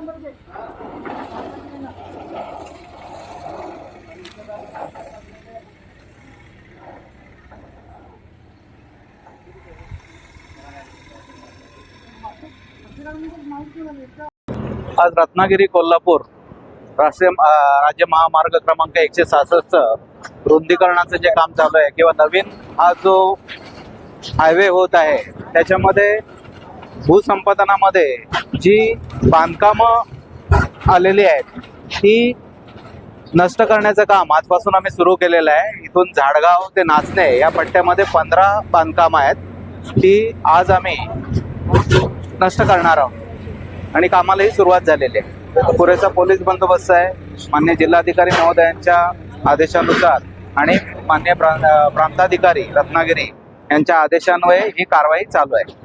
आज रत्नागिरी कोल्हापूर राष्ट्रीय राज्य महामार्ग क्रमांक एकशे सहासष्ट रुंदीकरणाचं जे काम चालू आहे किंवा नवीन हा जो हायवे होत आहे त्याच्यामध्ये भूसंपादनामध्ये जी बांधकामं आलेली आहेत ती नष्ट करण्याचं काम आजपासून आम्ही सुरू केलेलं आहे. इथून झाडगाव ते नाचणे या पट्ट्यामध्ये पंधरा बांधकामं आहेत ती आज आम्ही नष्ट करणार आहोत. आणि कामालाही सुरुवात झालेली आहे. पुरेसा पोलीस बंदोबस्त आहे मान्य जिल्हाधिकारी महोदयांच्या आदेशानुसार आणि मान्य प्रांताधिकारी रत्नागिरी यांच्या आदेशान्वये ही कारवाई चालू आहे.